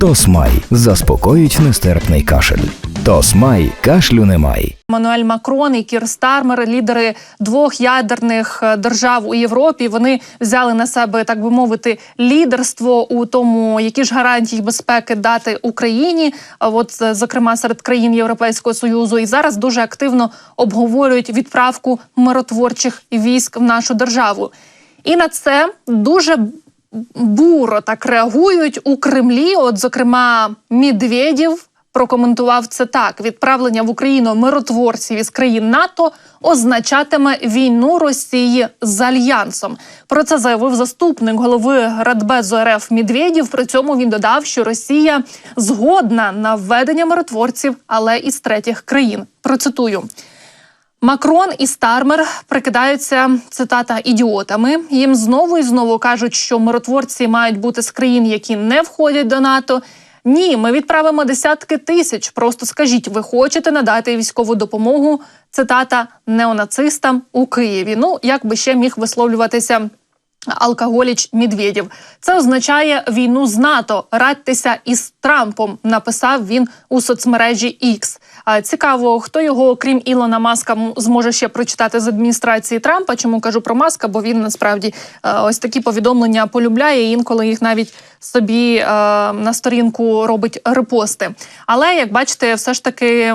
Тосмай заспокоїть нестерпний кашель. Тосмай кашлю немає. Мануель Макрон і Кір Стармер, лідери двох ядерних е, держав у Європі, вони взяли на себе, так би мовити, лідерство у тому, які ж гарантії безпеки дати Україні. От е, зокрема серед країн Європейського союзу, і зараз дуже активно обговорюють відправку миротворчих військ в нашу державу. І на це дуже буро так реагують у Кремлі. От, зокрема, Медведєв прокоментував це так: відправлення в Україну миротворців із країн НАТО означатиме війну Росії з альянсом. Про це заявив заступник голови Радбезу РФ Медведєв. При цьому він додав, що Росія згодна на введення миротворців, але із третіх країн. Процитую. Макрон і Стармер прикидаються цитата ідіотами. Їм знову і знову кажуть, що миротворці мають бути з країн, які не входять до НАТО. Ні, ми відправимо десятки тисяч. Просто скажіть, ви хочете надати військову допомогу? Цитата неонацистам у Києві. Ну як би ще міг висловлюватися Алкоголіч Медведєв. Це означає війну з НАТО. Радьтеся із Трампом. Написав він у соцмережі X. Цікаво, хто його, окрім Ілона Маска, зможе ще прочитати з адміністрації Трампа. Чому кажу про Маска? Бо він насправді е, ось такі повідомлення полюбляє. Інколи їх навіть собі е, на сторінку робить репости. Але як бачите, все ж таки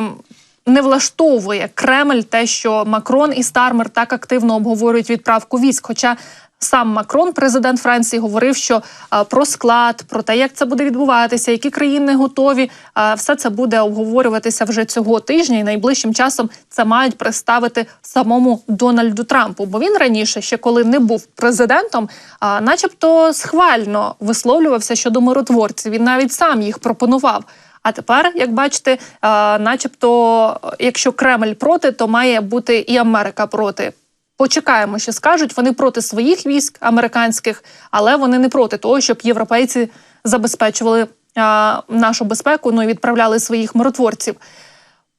не влаштовує Кремль те, що Макрон і Стармер так активно обговорюють відправку військ. Хоча сам Макрон, президент Франції, говорив, що а, про склад, про те, як це буде відбуватися, які країни готові, а, все це буде обговорюватися вже цього тижня, і найближчим часом це мають представити самому Дональду Трампу. Бо він раніше, ще коли не був президентом, а, начебто схвально висловлювався щодо миротворців. Він навіть сам їх пропонував. А тепер, як бачите, начебто, якщо Кремль проти, то має бути і Америка проти. Почекаємо, що скажуть. Вони проти своїх військ американських, але вони не проти того, щоб європейці забезпечували а, нашу безпеку, ну і відправляли своїх миротворців.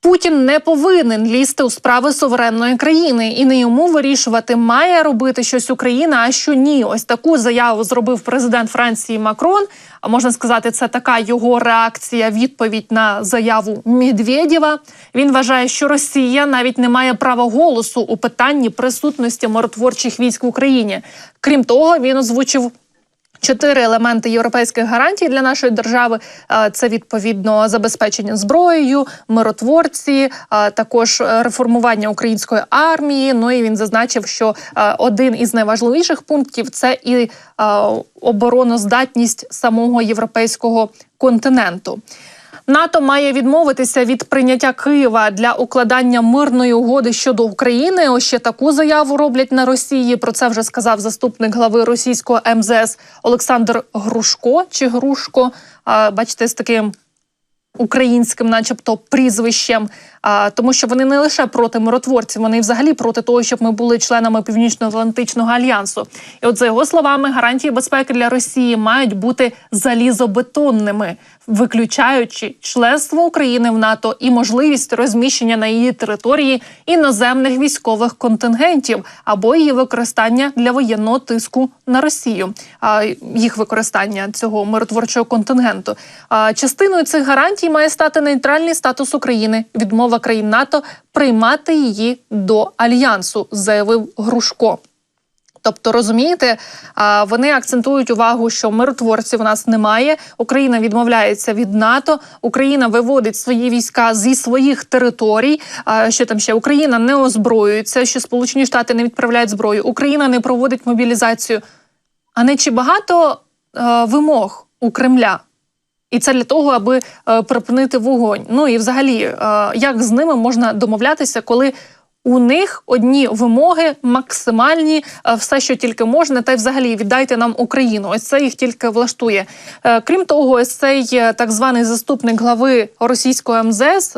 Путін не повинен лізти у справи суверенної країни і не йому вирішувати, має робити щось Україна, а що ні. Ось таку заяву зробив президент Франції Макрон. А можна сказати, це така його реакція, відповідь на заяву Медведєва. Він вважає, що Росія навіть не має права голосу у питанні присутності миротворчих військ в Україні. Крім того, він озвучив Чотири елементи європейських гарантій для нашої держави це відповідно забезпечення зброєю, миротворці, також е, реформування української армії. Ну і він зазначив, що е, один із найважливіших пунктів це і е, обороноздатність самого європейського континенту. НАТО має відмовитися від прийняття Києва для укладання мирної угоди щодо України. Ось ще таку заяву роблять на Росії. Про це вже сказав заступник глави російського МЗС Олександр Грушко чи Грушко. Бачите, з таким українським, начебто, прізвищем, а, тому що вони не лише проти миротворців, вони взагалі проти того, щоб ми були членами Північно-Атлантичного альянсу. І от за його словами, гарантії безпеки для Росії мають бути залізобетонними, виключаючи членство України в НАТО і можливість розміщення на її території іноземних військових контингентів або її використання для воєнного тиску на Росію, а їх використання цього миротворчого контингенту. А частиною цих гарантій має стати нейтральний статус України, відмова країн НАТО приймати її до альянсу, заявив Грушко. Тобто, розумієте, вони акцентують увагу, що миротворців у нас немає. Україна відмовляється від НАТО. Україна виводить свої війська зі своїх територій. Що там ще Україна не озброюється, що Сполучені Штати не відправляють зброю. Україна не проводить мобілізацію. А не чи багато вимог у Кремля? І це для того, аби е, припинити вогонь. Ну і взагалі, е, як з ними можна домовлятися, коли у них одні вимоги максимальні, е, все, що тільки можна, та й взагалі віддайте нам Україну. Ось це їх тільки влаштує. Крім того, ось цей так званий заступник глави російського МЗС.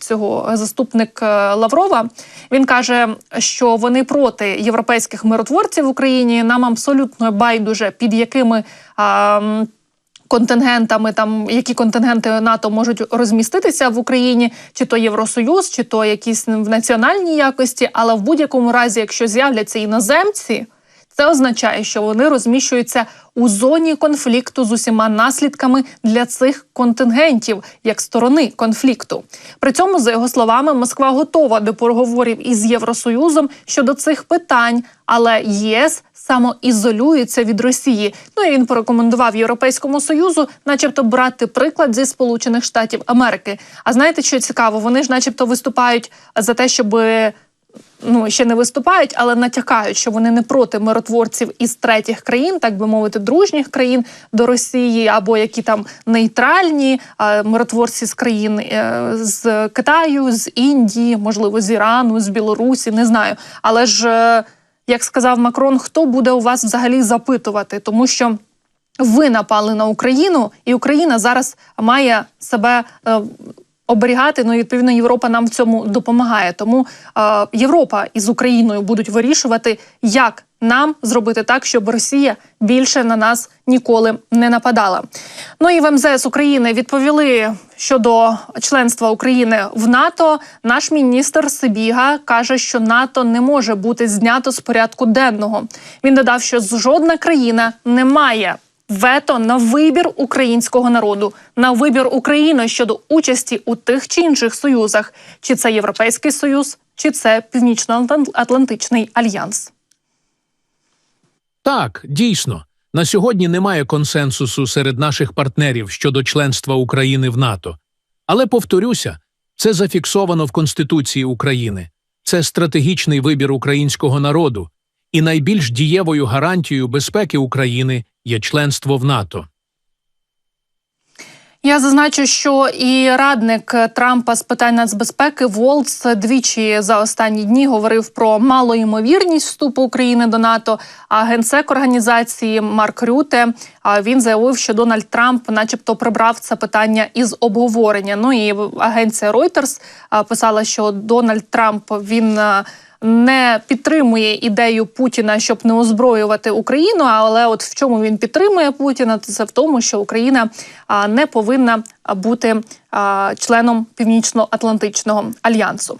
Цього заступник Лаврова він каже, що вони проти європейських миротворців в Україні. Нам абсолютно байдуже під якими а, контингентами, там які контингенти НАТО можуть розміститися в Україні, чи то Євросоюз, чи то якісь в національній якості. Але в будь-якому разі, якщо з'являться іноземці, Це означає, що вони розміщуються у зоні конфлікту з усіма наслідками для цих контингентів як сторони конфлікту. При цьому, за його словами, Москва готова до переговорів із Євросоюзом щодо цих питань, але ЄС самоізолюється від Росії. Ну і він порекомендував Європейському Союзу, начебто, брати приклад зі Сполучених Штатів Америки. А знаєте, що цікаво? Вони ж, начебто, виступають за те, щоби ну ще не виступають, але натякають, що вони не проти миротворців із третіх країн, так би мовити, дружніх країн до Росії, або які там нейтральні миротворці з країн е, з Китаю, з Індії, можливо, з Ірану, з Білорусі, не знаю. Але ж е, як сказав Макрон, хто буде у вас взагалі запитувати, тому що. Ви напали на Україну, і Україна зараз має себе е, оберігати. Ну і відповідно Європа нам в цьому допомагає. Тому е, Європа із Україною будуть вирішувати, як нам зробити так, щоб Росія більше на нас ніколи не нападала. Ну і в МЗС України відповіли щодо членства України в НАТО. Наш міністр Сибіга каже, що НАТО не може бути знято з порядку денного. Він додав, що жодна країна не має вето на вибір українського народу, на вибір України щодо участі у тих чи інших союзах, чи це Європейський Союз, чи це Північно-Атлантичний альянс. Так, дійсно, на сьогодні немає консенсусу серед наших партнерів щодо членства України в НАТО. Але повторюся, це зафіксовано в Конституції України. Це стратегічний вибір українського народу, і найбільш дієвою гарантією безпеки України є членство в НАТО. Я зазначу, що і радник Трампа з питань нацбезпеки Волц двічі за останні дні говорив про малоймовірність вступу України до НАТО. А генсек організації Марк Рюте він заявив, що Дональд Трамп, начебто, прибрав це питання із обговорення. Ну і агенція Reuters писала, що Дональд Трамп він. Не підтримує ідею Путіна, щоб не озброювати Україну. Але от в чому він підтримує Путіна, це в тому, що Україна не повинна бути членом Північно-Атлантичного альянсу.